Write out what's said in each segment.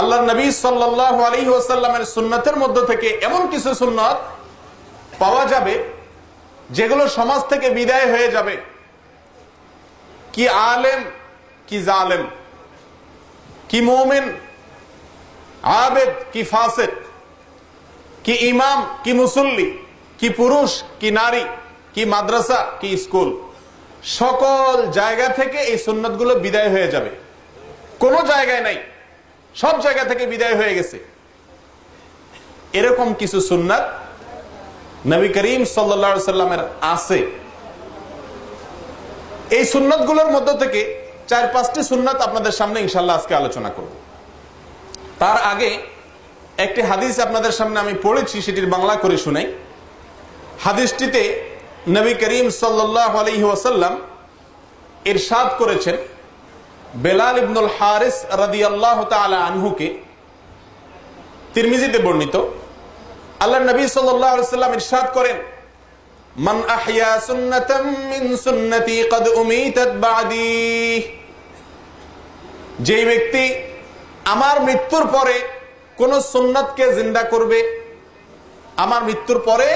আল্লাহ নবী সাল্লাহ আলী ওসাল্লামের সুন্নতের মধ্য থেকে এমন কিছু সুন্নত পাওয়া যাবে, যেগুলো সমাজ থেকে বিদায় হয়ে যাবে। কি আলেম, কি জালেম। কি মোমেন, আবেদ, কি ফাসেদ কি ইমাম, কি মুসল্লি, কি পুরুষ, কি নারী, কি মাদ্রাসা, কি স্কুল। সকল জায়গা থেকে এই সুন্নতগুলো বিদায় হয়ে যাবে। কোনো জায়গায় নাই। সব জায়গা থেকে বিদায় হয়ে গেছে। এরকম কিছু সুন্নাত নবী করিম সাল্লা সাল্লামের আছে। এই সুন্নতগুলোর মধ্য থেকে চার পাঁচটি সুন্নাত আপনাদের সামনে ইনশাল্লাহ আজকে আলোচনা করব। তার আগে একটি হাদিস আপনাদের সামনে আমি পড়েছি, সেটির বাংলা করে শুনাই। হাদিসটিতে নবী করিম সাল্লাহ আলহি ওয়াসাল্লাম ইরশাদ করেছেন বেলাল ইবনুল হারিস রাদি আল্লাহ আনহুকে তিরমিজিতে বর্ণিত আল্লাহ নবী সাল্লাম ইরশাদ করেন, মান সুন্নতি যেই ব্যক্তি আমার মৃত্যুর পরে কোন সুন্নতকে জিন্দা করবে, আমার মৃত্যুর পরে,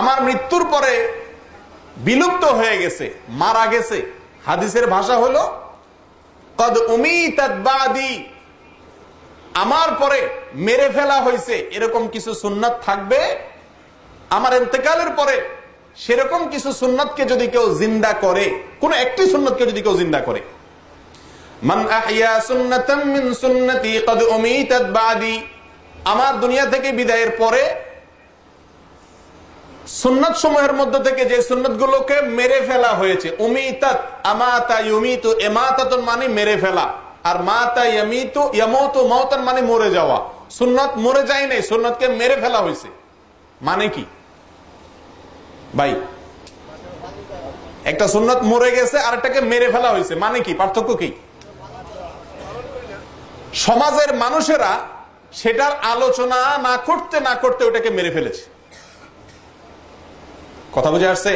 আমার মৃত্যুর পরে বিলুপ্ত হয়ে গেছে, মারা গেছে হাদিসের ভাষা হলো, কদ উমিতাত আমার পরে মেরে ফেলা হয়েছে, এরকম কিছু সুন্নাত থাকবে। আমার এতেকালের পরে সেরকম কিছু সুন্নাতকে যদি কেউ জিন্দা করে, কোন একটি সুন্নতকে যদি কেউ জিন্দা করে। আমার দুনিয়া থেকে বিদায়ের পরে সুন্নত সমূহের মধ্য থেকে যে সুন্নত গুলোকে মেরে ফেলা হয়েছে আমাতা মানে মেরে ফেলা, আর মাতা ইয়ামিতু মানে মরে যাওয়া। সুন্নত মরে যায় নাই, সুন্নতকে মেরে ফেলা হয়েছে। মানে কি? ভাই, একটা সুন্নত মরে গেছে আর একটাকে মেরে ফেলা হয়েছে। মানে কি? পার্থক্য কি? সমাজের মানুষেরা সেটার আলোচনা না করতে না করতে ওটাকে মেরে ফেলেছে। কথা বুঝে আসছে?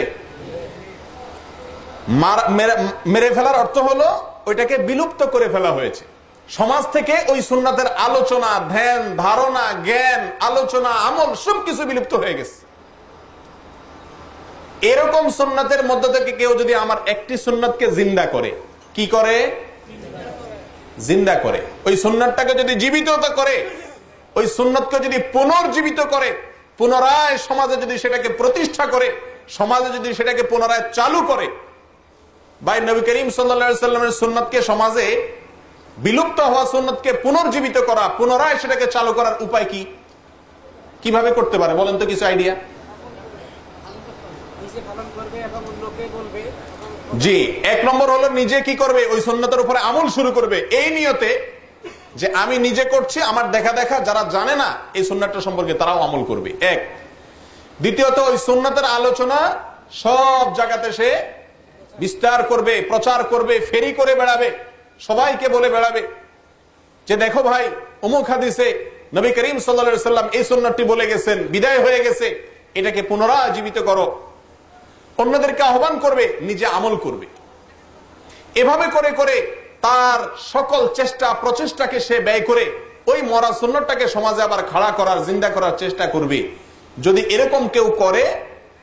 মেরে ফেলার অর্থ হলো ওইটাকে বিলুপ্ত করে ফেলা হয়েছে। সমাজ থেকে ওই সুন্নাতের আলোচনা, ধ্যান, ধারণা, জ্ঞান, আলোচনা, আমল সবকিছু বিলুপ্ত হয়ে গেছে। এরকম সুন্নাতের মধ্য থেকে কেউ যদি আমার একটি সুন্নাতকে জিন্দা করে, কি করে? জিন্দা করে। ওই সুন্নাতটাকে যদি জীবিত করে, ওই সুন্নতকে যদি পুনর্জীবিত করে পুনরায় সমাজে যদি সেটাকে প্রতিষ্ঠা করে, সমাজে যদি সেটাকে পুনরায় চালু করে, ভাই নবী করিম সাল্লামের সুন্নতকে সমাজে বিলুপ্ত হওয়া সুন্নতকে পুনর্জীবিত করা, পুনরায় সেটাকে চালু করার উপায় কি? কীভাবে করতে পারে? বলেন তো কিছু আইডিয়া। জি, এক নম্বর হলো নিজে কি করবে? ওই সুন্নতের উপরে আমল শুরু করবে। এই নিয়তে যে আমি নিজে করছি, আমার দেখা দেখা, যারা জানে না, এই সুন্নাতটা সম্পর্কে তারাও আমল করবে। এক। দ্বিতীয়ত, ওই সুন্নতের আলোচনা সব জায়গাতে সে বিস্তার করবে, প্রচার করবে, ফেরি করে বেড়াবে, সবাইকে বলে বেড়াবে। যে দেখো ভাই, অমুক হাদিসে নবী করিম সাল্লাম এই সুন্নতটি বলে গেছেন, বিদায় হয়ে গেছে, এটাকে পুনরায় জীবিত করো। অন্যদেরকে আহ্বান করবে, নিজে আমল করবে। এভাবে করে করে তার সকল চেষ্টা, প্রচেষ্টাকে সে ব্যয় করে ওই মরা সুন্নতটাকে সমাজে আবার খাড়া করার, জিন্দা করার চেষ্টা করবে। যদি এরকম কেউ করে,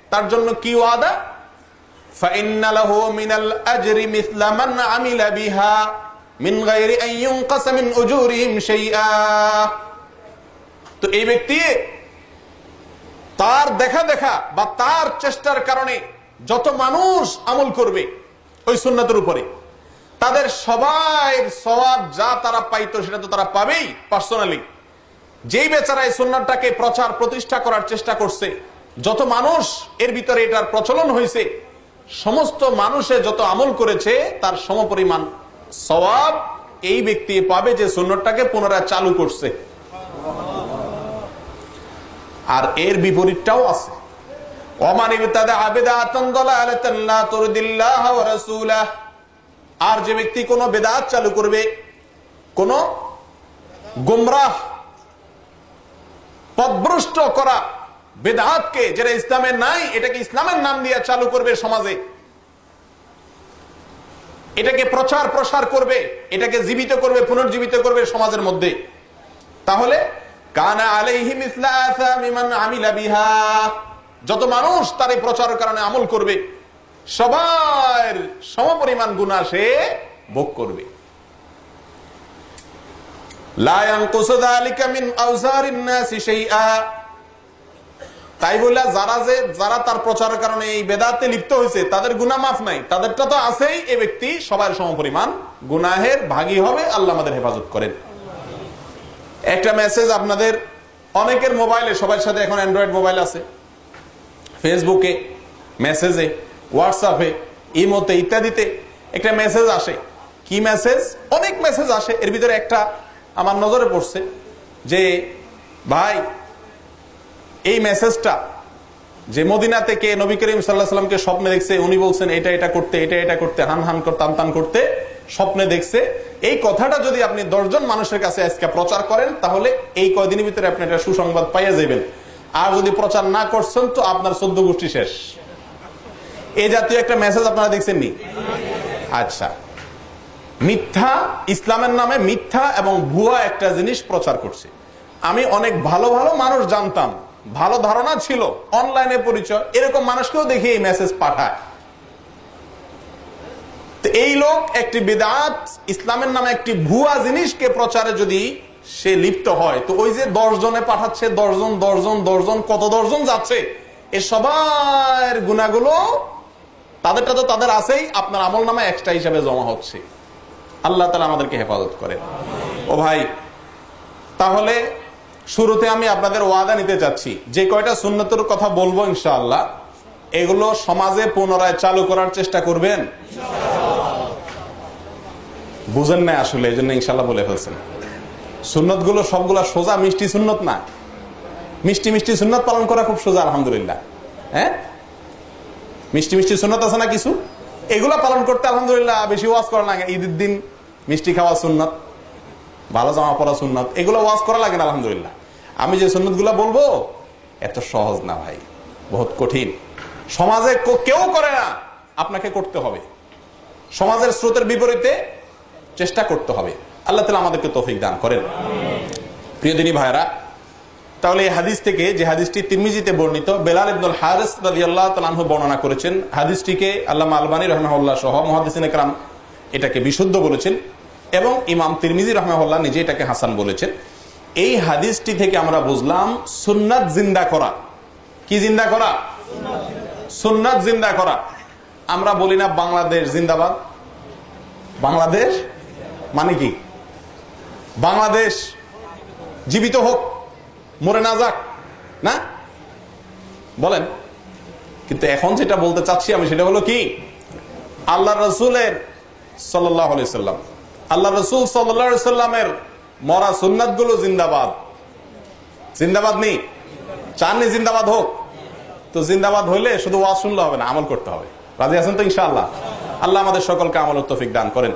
তার জন্য কি ওয়াদা? তার দেখা দেখা বা তার চেষ্টার কারণে যত মানুষ আমল করবে ওই সুন্নাতের উপরে। তাদের সবাই সবাব যা তারা পাইতো সেটা তো তারা পাবেই পার্সোনালি যেই বেচারা এই সুন্নতটাকে প্রচার প্রতিষ্ঠা করার চেষ্টা করছে, যত মানুষ এর ভিতরে এটার প্রচলন হয়েছে সমস্ত মানুষে যত আমল করেছে, তার সমপরিমাণ সবাব এই ব্যক্তি পাবে যে সুন্নতটাকে পুনরায় চালু করছে। আর এর বিপরীতটাও আছে। আর যে ব্যক্তি কোন বেদাত চালু করবে, কোন গুমরাহ, পদভ্রষ্ট করা বেদাতকে যেটা ইসলামের নাই, এটাকে ইসলামের নাম দিয়ে চালু করবে সমাজে। এটাকে প্রচার প্রসার করবে, এটাকে জীবিত করবে, পুনর্জীবিত করবে সমাজের মধ্যে। তাহলে, কানা যত মানুষ তার এই প্রচারের কারণে আমল করবে সবার সমপরিমাণ গুনাহ সে ভোগ করবে। তাই বলে যারা যে, যারা তার প্রচারের কারণে এই বেদাতে লিপ্ত হয়েছে, তাদের গুনাহ মাফ নাই। তাদেরটা তো আছেই এ ব্যক্তি সবার সমপরিমাণ গুনাহের ভাগী হবে, আল্লাহ আমাদের হেফাজত করেন। একটা মেসেজ আপনাদের, অনেকের মোবাইলে সবার সাথে এখন অ্যান্ড্রয়েড মোবাইল আছে। ফেসবুকে মেসেজে হোয়াটসঅ্যাপে ইমোতে ইত্যাদিতে একটা মেসেজ আসে। কি মেসেজ অনেক মেসেজ আসে। এর ভিতরে একটা আমার নজরে পড়ছে যে, ভাই, এই মেসেজটা যে মদিনা থেকে নবী করিম সাল্লাহ সাল্লামকে স্বপ্নে দেখছে, উনি বলছেন, এটা এটা করতে, এটা এটা করতে, হান হান করতে টান করতে স্বপ্নে দেখছে। এই কথাটা যদি আপনি দশজন মানুষের কাছে আজকে প্রচার করেন, তাহলে এই কয়দিনের ভিতরে আপনি একটা সুসংবাদ পাইয়া যাবেন আর যদি প্রচার না করছেন, তো আপনার চোদ্দ গোষ্ঠী শেষ। এই জাতীয় একটা মেসেজ আপনারা দেখছেন নি আচ্ছা। মিথ্যা, ইসলামের নামে মিথ্যা এবং ভুয়া একটা জিনিস প্রচার করছে। আমি অনেক ভালো ভালো মানুষ জানতাম। ভালো ধারণা ছিল অনলাইনে পরিচয়। এরকম মানুষকেও দেখি এই মেসেজ পাঠায়। এই লোক একটি বেদাত, ইসলামের নামে একটি ভুয়া জিনিসকে প্রচারে যদি সে লিপ্ত হয়, তো ওই যে দশ জনে পাঠাচ্ছে দশজন দশজন দশজন কত দশজন যাচ্ছে, এ সবার গুণাগুলো তাদেরটা তো তাদের আছেই, আপনার আমল নামে এক্সট্রা হিসাবে জমা হচ্ছে। আল্লাহ তালা আমাদেরকে হেফাজত করেন। ও ভাই, তাহলে শুরুতে আমি আপনাদের ওয়াদা নিতে চাচ্ছি। যে কয়টা সুন্নতর কথা বলব ইনশাআল্লাহ, এগুলো সমাজে পুনরায় চালু করার চেষ্টা করবেন। বুঝেন না আসলে এই জন্য ইনশাল্লাহ বলে ফেলছেন। সুন্নতগুলো সবগুলা সোজা মিষ্টি সুন্নত না। মিষ্টি মিষ্টি সুন্নত পালন করা খুব সোজা, আলহামদুলিল্লাহ। হ্যাঁ? মিষ্টি মিষ্টি সুন্নত আছে না কিছু? এগুলো পালন করতে আলহামদুলিল্লাহ বেশি ওয়াজ করা লাগে। ঈদের দিন মিষ্টি খাওয়া সুন্নত, ভালো জামা পরা সুন্নত, এগুলো ওয়াজ করা লাগে না আলহামদুলিল্লাহ। আমি যে সুন্নত বলব, এত সহজ না ভাই, বহুত কঠিন। সমাজে কেউ করে না, আপনাকে করতে হবে। সমাজের স্রোতের বিপরীতে চেষ্টা করতে হবে। আল্লাহ তালা আমাদেরকে তৌফিক দান করেন। প্রিয় দিনী ভাইরা তাহলে এই হাদিস থেকে যে হাদিসটি তিমিজিতে বর্ণিত, বেলাল ইবনুল হারিস রাজিয়াল্লাহ তালাহ বর্ণনা করেছেন, হাদিসটিকে আল্লামা আলবানী রহমাউল্লাহ সহ মুহাদ্দিসিনে کرام এটাকে বিশুদ্ধ বলেছেন এবং ইমাম তিরমিজি রহমাউল্লাহ নিজে এটাকে হাসান বলেছেন। এই হাদিসটি থেকে আমরা বুঝলাম, সুন্নাত জিন্দা করা। কি জিন্দা করা? সুন্নাত জিন্দা করা। আমরা বলি না বাংলাদেশ জিন্দাবাদ। বাংলাদেশ মানে কি? বাংলাদেশ জীবিত হোক। মরে না যাক, না? বলেন, কিন্তু এখন যেটা বলতে চাচ্ছি আমি সেটা হলো কি? আল্লাহ রসুলের সাল্লাম আল্লাহ রসুল সাল্লামের মরা সুন্নাতগুলো জিন্দাবাদ। জিন্দাবাদ নেই? চাননি জিন্দাবাদ হোক। তো জিন্দাবাদ হইলে শুধু ওয়াজ শুনলে হবে না, আমল করতে হবে। রাজি আছেন তো ইনশাআল্লাহ? আল্লাহ আমাদের সকলকে আমল তৌফিক দান করেন।